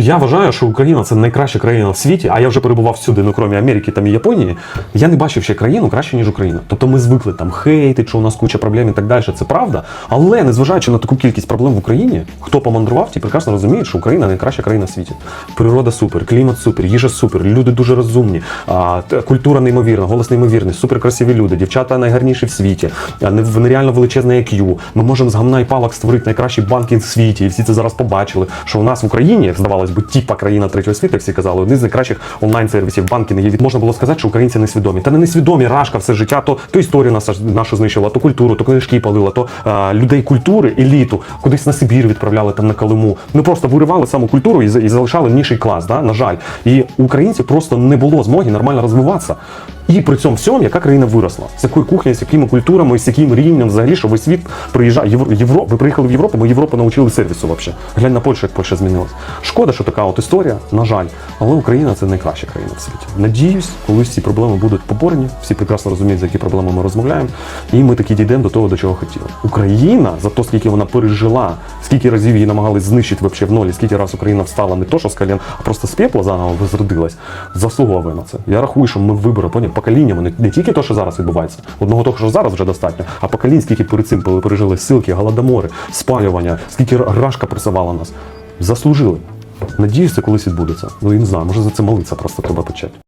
Я вважаю, що Україна це найкраща країна в світі, а я вже перебував всюди, ну крім Америки там і Японії. Я не бачив ще країну краще, ніж Україна. Тобто ми звикли там хейтить, що у нас куча проблем і так далі. Це правда. Але незважаючи на таку кількість проблем в Україні, хто помандрував, ті прекрасно розуміють, що Україна найкраща країна в світі. Природа супер, клімат супер, їжа супер, люди дуже розумні, культура неймовірна, голос неймовірний, суперкрасиві люди, дівчата найгарніші в світі, нереально величезне IQ. Ми можемо з гамна і палок створити найкращий банкінг в світі, і всі це зараз побачили. Що у нас в Україні, як здавалось би, типа країна третього світу, всі казали, один з найкращих онлайн-сервісів банкінгів. Можна було сказати, що українці несвідомі. Та не несвідомі рашка все життя, то, то історію нас нашу знищила, то культуру, то книжки палила, то а, людей культури, еліту, кудись на Сибір відправляли там на Калиму. Ми просто виривали саму культуру і, і залишали ніший клас, да? на жаль. І українців просто не було змоги нормально розвиватися. І при цьому всьому, яка країна виросла, з якою кухнею, з якими культурами, з яким рівнем взагалі, що весь світ приїжджає. Євро, ви приїхали в Європу, ми Європу навчили сервісу взагалі. Глянь на Польщу, як Польща змінилась. Шкода, така от історія, на жаль. Але Україна це найкраща країна в світі. Надіюсь, колись ці проблеми будуть поборені. Всі прекрасно розуміють, за які проблеми ми розмовляємо. І ми таки дійдемо до того, до чого хотіли. Україна за те, скільки вона пережила, скільки разів її намагались знищити вообще в нолі, скільки раз Україна встала не то, що з колін, а просто з пепла заново возродилась, заслуговує на це. Я рахую, що ми вибори поняв, поколіннями, не, не тільки те, що зараз відбувається, одного того, що зараз вже достатньо, а поколінь, скільки перед цим пережили силки, голодомори, спалювання, скільки рашка пресувала нас. Заслужили. Надіюсь, це колись відбудеться. Ну я не знаю, може за це молитися просто треба почати.